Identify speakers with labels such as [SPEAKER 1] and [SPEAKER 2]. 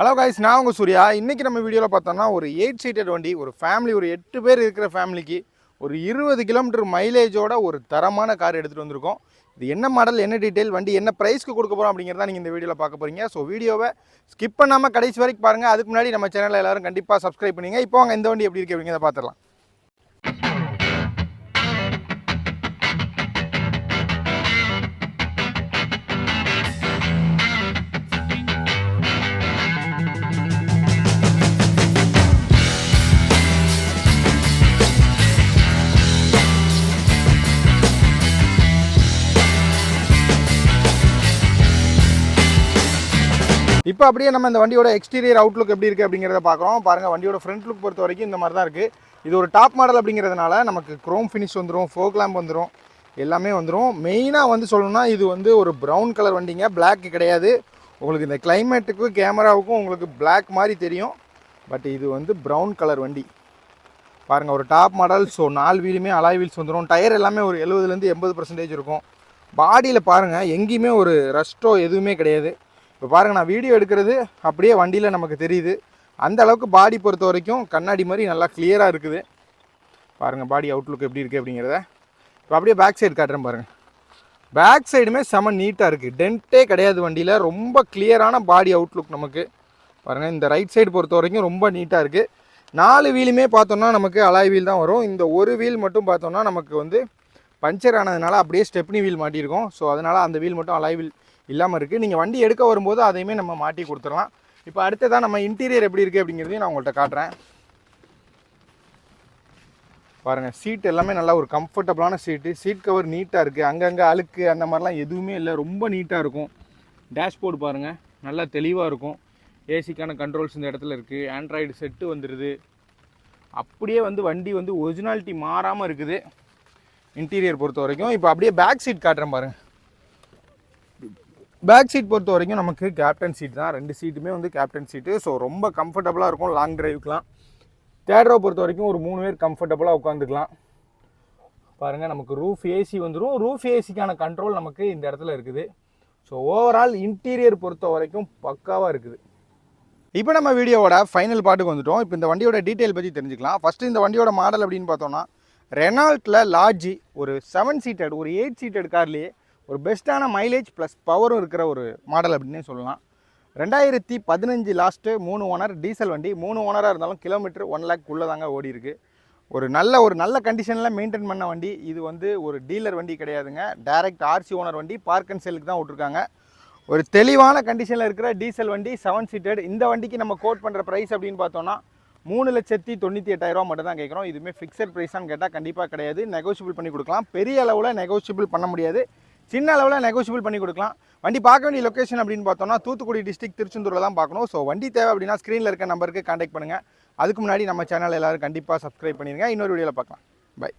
[SPEAKER 1] Hello guys நான் உங்கள் சூர்யா. இன்றைக்கி நம்ம வீடியோவில் பார்த்தோம்னா ஒரு எயிட் சீட்டட் வண்டி ஒரு ஃபேமிலி ஒரு எட்டு பேர் இருக்கிற ஃபேமிலிக்கு ஒரு இருபது கிலோமீட்டர் மைலேஜோட ஒரு தரமான கார் எடுத்துகிட்டு வந்திருக்கோம். இது என்ன மாடல் என்ன டீட்டெயில் வண்டி என்ன ப்ரைஸ்க்கு கொடுக்க போகிறோம் அப்படிங்கிறத நீங்கள் இந்த வீடியோவில் பார்க்க போகிறீங்க ஸோ வீடியோவை ஸ்கிப் பண்ணாமல் கடைசி வரைக்கும் பாருங்கள் அதுக்கு முன்னாடி நம்ம சேனலில் எல்லாரும் கண்டிப்பாக சப்ஸ்கிரைப் பண்ணிங்க. இப்போ வாங்க இந்த வண்டி எப்படி இருக்குது அப்படிங்கிறத பார்த்துடலாம். இப்போ அப்படியே நம்ம இந்த வண்டியோட எக்ஸ்டீரியர் அவுட்லுக் எப்படி இருக்குது அப்படிங்கிறத பார்க்குறோம். பாருங்கள் வண்டியோட ஃப்ரண்ட் லுக் பொறுத்த வரைக்கும் இந்த மாதிரி தான் இருக்குது இது ஒரு டாப் மாடல் அப்படிங்கிறதுனால நமக்கு க்ரோம் ஃபினிஷ் வந்துடும் ஃபோக் லேம்ப் வந்துடும் எல்லாமே வந்துடும் மெயினாக வந்து சொல்லணும்னா இது வந்து ஒரு ப்ரௌன் கலர் வண்டிங்க. பிளாக் கிடையாது. உங்களுக்கு இந்த கிளைமேட்டுக்கும் கேமராவுக்கும் உங்களுக்கு பிளாக் மாதிரி தெரியும். பட் இது வந்து ப்ரௌன் கலர் வண்டி. பாருங்கள் ஒரு டாப் மாடல் ஸோ நாலு வீலுமே அலாய் வீல்ஸ் வந்துடும் டயர் எல்லாமே ஒரு எழுபதுலேருந்து எண்பது பர்சன்டேஜ் இருக்கும். பாடியில் பாருங்கள் எங்கேயுமே ஒரு ரஸ்ட்டோ எதுவுமே கிடையாது. இப்போ பாருங்கள் நான் வீடியோ எடுக்கிறது அப்படியே வண்டியில் நமக்கு தெரியுது. அந்த அளவுக்கு பாடி பொறுத்த வரைக்கும் கண்ணாடி மாதிரி நல்லா கிளியராக இருக்குது. பாருங்கள் பாடி அவுட்லுக் எப்படி இருக்குது அப்படிங்கிறத. இப்போ அப்படியே பேக் சைடு காட்டுறேன் பாருங்கள் பேக் சைடுமே செம நீட்டாக இருக்குது டென்ட்டே கிடையாது வண்டியில். ரொம்ப கிளியரான பாடி அவுட்லுக் நமக்கு. பாருங்கள் இந்த ரைட் சைடு பொறுத்த வரைக்கும் ரொம்ப நீட்டாக இருக்குது நாலு வீலுமே பார்த்தோம்னா நமக்கு அலாய் வீல் தான் வரும். இந்த ஒரு வீல் மட்டும் பார்த்தோம்னா நமக்கு வந்து பஞ்சர் ஆனதுனால அப்படியே ஸ்டெப்னி வீல் மாட்டியிருக்கோம். ஸோ அதனால் அந்த வீல் மட்டும் அலாய் வீல் இல்லாமல் இருக்குது நீங்கள் வண்டி எடுக்க வரும்போது அதையுமே நம்ம மாட்டி கொடுத்துடலாம். இப்போ அடுத்ததான் நம்ம இன்டீரியர் எப்படி இருக்குது அப்படிங்கிறதையும் நான் உங்கள்கிட்ட காட்டுறேன். பாருங்கள் சீட் எல்லாமே நல்லா ஒரு கம்ஃபர்டபுளான சீட்டு சீட் கவர் நீட்டாக இருக்குது அங்கங்கே அழுக்கு அந்த மாதிரிலாம் எதுவுமே இல்லை. ரொம்ப நீட்டாக இருக்கும். டேஷ்போர்டு பாருங்கள் நல்லா தெளிவாக இருக்கும். ஏசிக்கான கண்ட்ரோல்ஸ் இந்த இடத்துல இருக்குது ஆண்ட்ராய்டு செட்டு வந்துடுது அப்படியே வந்து வண்டி வந்து ஒரிஜினாலிட்டி மாறாமல் இருக்குது. இன்டீரியர் பொறுத்த வரைக்கும் இப்போ அப்படியே பேக் சீட் காட்டுறேன் பாருங்கள் பேக் சீட் பொறுத்த வரைக்கும் நமக்கு கேப்டன் சீட் தான். ரெண்டு சீட்டுமே வந்து கேப்டன் சீட்டு ஸோ ரொம்ப கம்ஃபர்டபுளாக இருக்கும் லாங் டிரைவுக்குலாம் தேர்ட் பொறுத்த வரைக்கும் ஒரு மூணு பேர் கம்ஃபர்டபுளாக உட்காந்துக்கலாம். பாருங்கள் நமக்கு ரூஃப் ஏசி வந்துடும் ரூஃப் ஏசிக்கான கண்ட்ரோல் நமக்கு இந்த இடத்துல இருக்குது. ஸோ ஓவரால் இன்டீரியர் பொறுத்த வரைக்கும் பக்காவாக இருக்குது. இப்போ நம்ம வீடியோவோட ஃபைனல் பாட்டுக்கு வந்துட்டோம். இப்போ இந்த வண்டியோட டீட்டெயில் பற்றி தெரிஞ்சுக்கலாம். ஃபஸ்ட்டு இந்த வண்டியோட மாடல் அப்படின்னு பார்த்தோம்னா ரெனால்ட்டில் லாட்ஜி ஒரு செவன் சீட்டட் ஒரு எயிட் சீட்டட் கார்லேயே ஒரு பெஸ்ட்டான மைலேஜ் ப்ளஸ் பவரும் இருக்கிற ஒரு மாடல் அப்படின்னே சொல்லலாம். ரெண்டாயிரத்தி பதினஞ்சு லாஸ்ட்டு மூணு ஓனர் டீசல் வண்டி. மூணு ஓனராக இருந்தாலும் கிலோமீட்டர் ஒன் லேக் உள்ளே தாங்க ஓடி இருக்கு. ஒரு நல்ல ஒரு நல்ல கண்டிஷனில் மெயின்டைன் பண்ண வண்டி. இது வந்து ஒரு டீலர் வண்டி கிடையாதுங்க. டைரக்ட் ஆர்சி ஓனர் வண்டி. பார்க் அண்ட் செல்லுக்கு தான் விட்ருக்காங்க ஒரு தெளிவான கண்டிஷனில் இருக்கிற டீசல் வண்டி செவன் சீட்டட் இந்த வண்டிக்கு நம்ம கோட் பண்ணுற ப்ரைஸ் அப்படின்னு பார்த்தோம்னா மூணு லட்சத்தி தொண்ணூற்றி எட்டாயிரரூவா மட்டும் தான் கேட்குறோம். இதுவுமே ஃபிக்ஸட் ப்ரைஸான்னு கேட்டால் கண்டிப்பாக கிடையாது. நெகோஷியபிள் பண்ணி கொடுக்கலாம். பெரிய அளவில் நெகோஷியபிள் பண்ண முடியாது. சின்ன அளவில் நெகோஷியபிள் பண்ணி கொடுக்கலாம். வண்டி பார்க்க வேண்டிய லொக்கேஷன் அப்படின்னு பார்த்தோம்னா தூத்துக்குடி டிஸ்ட்ரிக் திருச்செந்தூரில் தான் பார்க்கணும். ஸோ வண்டி தேவை அப்படின்னா ஸ்க்ரீனில் இருக்க நம்பருக்கு காண்டாக்ட் பண்ணுங்கள் அதுக்கு முன்னாடி நம்ம சேனல் எல்லாரும் கண்டிப்பாக சப்ஸ்கிரைப் பண்ணிடுங்க இன்னொரு வீடியோவில் பார்க்கலாம். பை